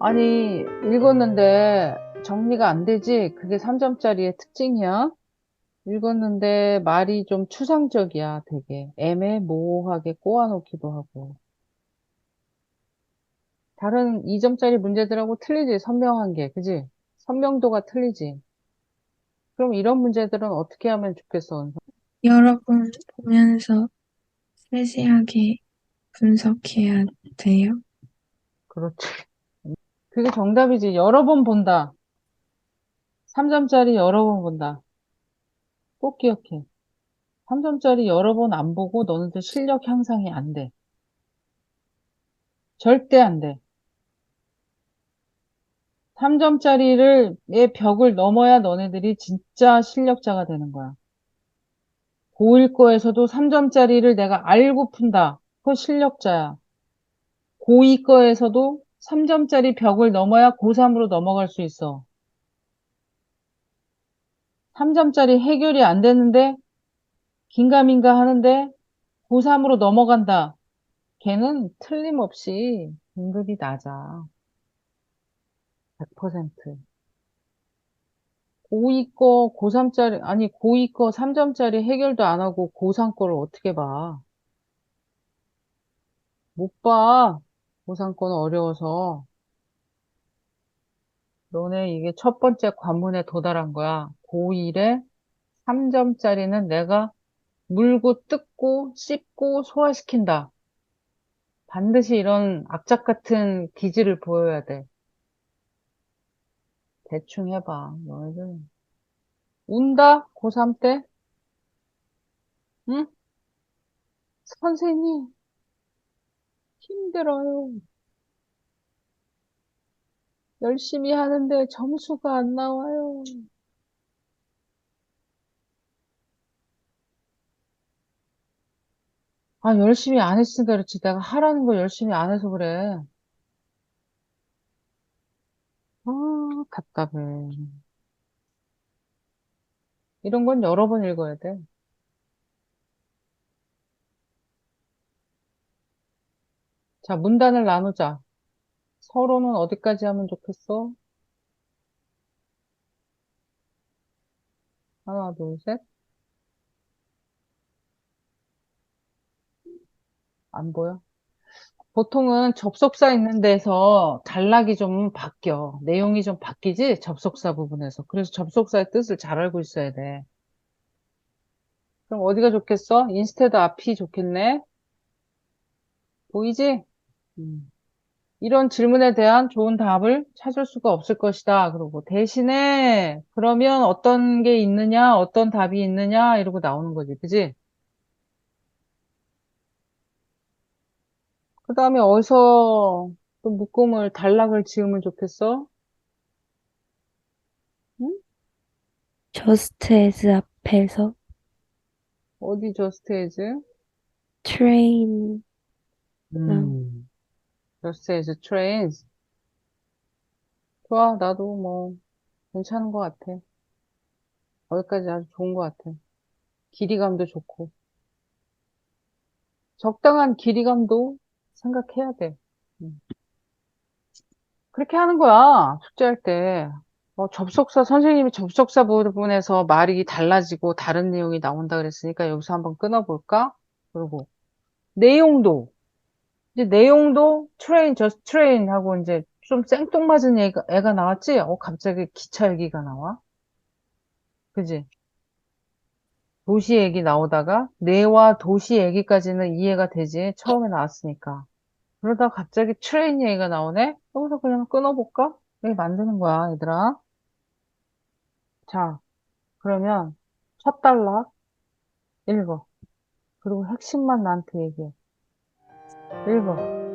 아니, 읽었는데 정리가 안 되지? 그게 3점짜리의 특징이야? 읽었는데 말이 좀 추상적이야, 되게. 애매모호하게 꼬아놓기도 하고. 다른 2점짜리 문제들하고 틀리지, 선명한 게, 그지? 선명도가 틀리지. 그럼 이런 문제들은 어떻게 하면 좋겠어, 은서? 여러 번 보면서 세세하게 분석해야 돼요. 그렇지. 그게 정답이지. 여러 번 본다. 3점짜리 여러 번 본다. 꼭 기억해. 3점짜리 여러 번 안 보고 너네들 실력 향상이 안 돼. 절대 안 돼. 3점짜리를, 의 벽을 넘어야 너네들이 진짜 실력자가 되는 거야. 고1 거에서도 3점짜리를 내가 알고 푼다. 그거 실력자야. 고2 거에서도 3점짜리 벽을 넘어야 고3으로 넘어갈 수 있어. 3점짜리 해결이 안 되는데, 긴가민가 하는데, 고3으로 넘어간다. 걔는 틀림없이 등급이 낮아. 100%. 고2 거, 고3짜리, 아니, 고2 거 3점짜리 해결도 안 하고 고3 거를 어떻게 봐? 못 봐. 고3 거는 어려워서. 너네 이게 첫 번째 관문에 도달한 거야. 고1에 3점짜리는 내가 물고 뜯고 씹고 소화시킨다. 반드시 이런 악착 같은 기질을 보여야 돼. 대충 해봐. 너희들. 운다? 고3 때? 응? 선생님, 힘들어요. 열심히 하는데 점수가 안 나와요. 아, 열심히 안 했으니까 그렇지. 내가 하라는 거 열심히 안 해서 그래. 아, 답답해. 이런 건 여러 번 읽어야 돼. 자, 문단을 나누자. 서로는 어디까지 하면 좋겠어? 하나, 둘, 셋. 안 보여? 보통은 접속사 있는 데서 단락이 좀 바뀌어. 내용이 좀 바뀌지? 접속사 부분에서. 그래서 접속사의 뜻을 잘 알고 있어야 돼. 그럼 어디가 좋겠어? 인스테드 앞이 좋겠네? 보이지? 음. 이런 질문에 대한 좋은 답을 찾을 수가 없을 것이다. 그러고 대신에 그러면 어떤 게 있느냐, 어떤 답이 있느냐 이러고 나오는 거지. 그지? 그 다음에 어디서 또 묶음을, 단락을 지으면 좋겠어? 응? just as 앞에서 어디 저스트 에즈? train 음. Just as trains. 좋아, 나도 뭐 괜찮은 것 같아. 거기까지 아주 좋은 것 같아. 길이감도 좋고. 적당한 길이감도 생각해야 돼. 음. 그렇게 하는 거야, 숙제할 때. 어, 접속사, 선생님이 접속사 부분에서 말이 달라지고 다른 내용이 나온다 그랬으니까 여기서 한번 끊어볼까? 그리고 내용도, 이제 내용도 트레인, 저스트 트레인 하고 이제 좀 생뚱맞은 애가, 애가 나왔지? 어, 갑자기 기차 얘기가 나와? 그지? 도시 얘기 나오다가 내와 도시 얘기까지는 이해가 되지. 처음에 나왔으니까. 그러다 갑자기 트레인 얘기가 나오네? 여기서 그냥 끊어볼까? 여기 만드는 거야, 얘들아. 자, 그러면 첫 단락 읽어. 그리고 핵심만 나한테 얘기해. 읽어.